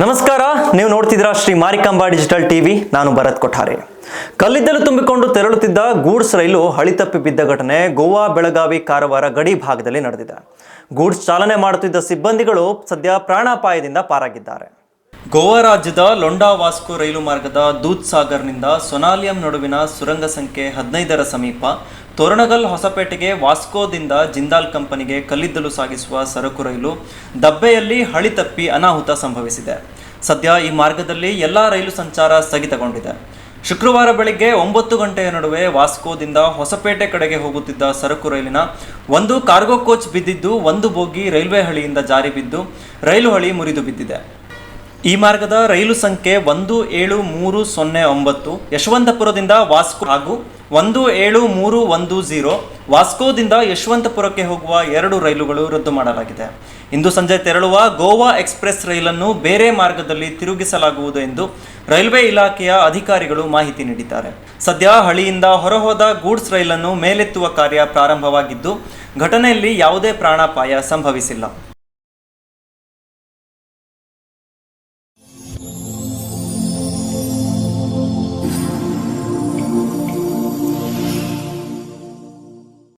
ನೀವು ನೋಡ್ತಿದ್ದೀರಾ Shri Marikamba digital TV, ನಾನು ಭರತ್ ಕೊಠಾರೆ. ಕಲ್ಲಿದ್ದಲು ತುಂಬಿಕೊಂಡು ತೆರಳುತ್ತಿದ್ದ ಗೂಡ್ಸ್ ರೈಲು ಹಳಿತಪ್ಪಿ ಬಿದ್ದ ಘಟನೆ ಗೋವಾ ಬೆಳಗಾವಿ ಕಾರವಾರ ಗಡಿ ಭಾಗದಲ್ಲಿ ನಡೆದಿದೆ. ಗೂಡ್ಸ್ ಚಾಲನೆ ಮಾಡುತ್ತಿದ್ದ ಸಿಬ್ಬಂದಿಗಳು ಸದ್ಯ ಪ್ರಾಣಾಪಾಯದಿಂದ ಪಾರಾಗಿದ್ದಾರೆ. ಗೋವಾ ರಾಜ್ಯದ ಲೊಂಡಾ ವಾಸ್ಕೋ ರೈಲು ಮಾರ್ಗದ ದೂದ್ ಸಾಗರ್ನಿಂದ ಸೊನಾಲಿಯಂ ನಡುವಿನ ಸುರಂಗ ಸಂಖ್ಯೆ ಹದಿನೈದರ ಸಮೀಪ ತೋರಣಗಲ್ ಹೊಸಪೇಟೆಗೆ ವಾಸ್ಕೋದಿಂದ ಜಿಂದಾಲ್ ಕಂಪನಿಗೆ ಕಲ್ಲಿದ್ದಲು ಸಾಗಿಸುವ ಸರಕು ರೈಲು ದಬ್ಬೆಯಲ್ಲಿ ಹಳಿ ತಪ್ಪಿ ಅನಾಹುತ ಸಂಭವಿಸಿದೆ. ಸದ್ಯ ಈ ಮಾರ್ಗದಲ್ಲಿ ಎಲ್ಲ ರೈಲು ಸಂಚಾರ ಸ್ಥಗಿತಗೊಂಡಿದೆ. ಶುಕ್ರವಾರ ಬೆಳಿಗ್ಗೆ ಒಂಬತ್ತು ಗಂಟೆಯ ನಡುವೆ ವಾಸ್ಕೋದಿಂದ ಹೊಸಪೇಟೆ ಕಡೆಗೆ ಹೋಗುತ್ತಿದ್ದ ಸರಕು ರೈಲಿನ ಒಂದು ಕಾರ್ಗೋ ಕೋಚ್ ಬಿದ್ದಿದ್ದು ಒಂದು ಬೋಗಿ ರೈಲ್ವೆ ಹಳಿಯಿಂದ ಜಾರಿ ಬಿದ್ದು ರೈಲು ಹಳಿ ಮುರಿದು ಬಿದ್ದಿದೆ. ಈ ಮಾರ್ಗದ ರೈಲು ಸಂಖ್ಯೆ ಒಂದು, ಏಳು, ಮೂರು, ಸೊನ್ನೆ, ಒಂಬತ್ತು, ಯಶವಂತಪುರದಿಂದ ವಾಸ್ಕೋ ಹಾಗೂ ಒಂದು, ಏಳು, ಮೂರು, ಒಂದು ಝೀರೋ ವಾಸ್ಕೋದಿಂದ ಯಶವಂತಪುರಕ್ಕೆ ಹೋಗುವ ಎರಡು ರೈಲುಗಳು ರದ್ದು ಮಾಡಲಾಗಿದೆ. ಇಂದು ಸಂಜೆ ತೆರಳುವ ಗೋವಾ ಎಕ್ಸ್ಪ್ರೆಸ್ ರೈಲನ್ನು ಬೇರೆ ಮಾರ್ಗದಲ್ಲಿ ತಿರುಗಿಸಲಾಗುವುದು ಎಂದು ರೈಲ್ವೆ ಇಲಾಖೆಯ ಅಧಿಕಾರಿಗಳು ಮಾಹಿತಿ ನೀಡಿದ್ದಾರೆ. ಸದ್ಯ ಹಳಿಯಿಂದ ಹೊರಹೋದ ಗೂಡ್ಸ್ ರೈಲನ್ನು ಮೇಲೆತ್ತುವ ಕಾರ್ಯ ಪ್ರಾರಂಭವಾಗಿದ್ದು, ಘಟನೆಯಲ್ಲಿ ಯಾವುದೇ ಪ್ರಾಣಾಪಾಯ ಸಂಭವಿಸಿಲ್ಲ.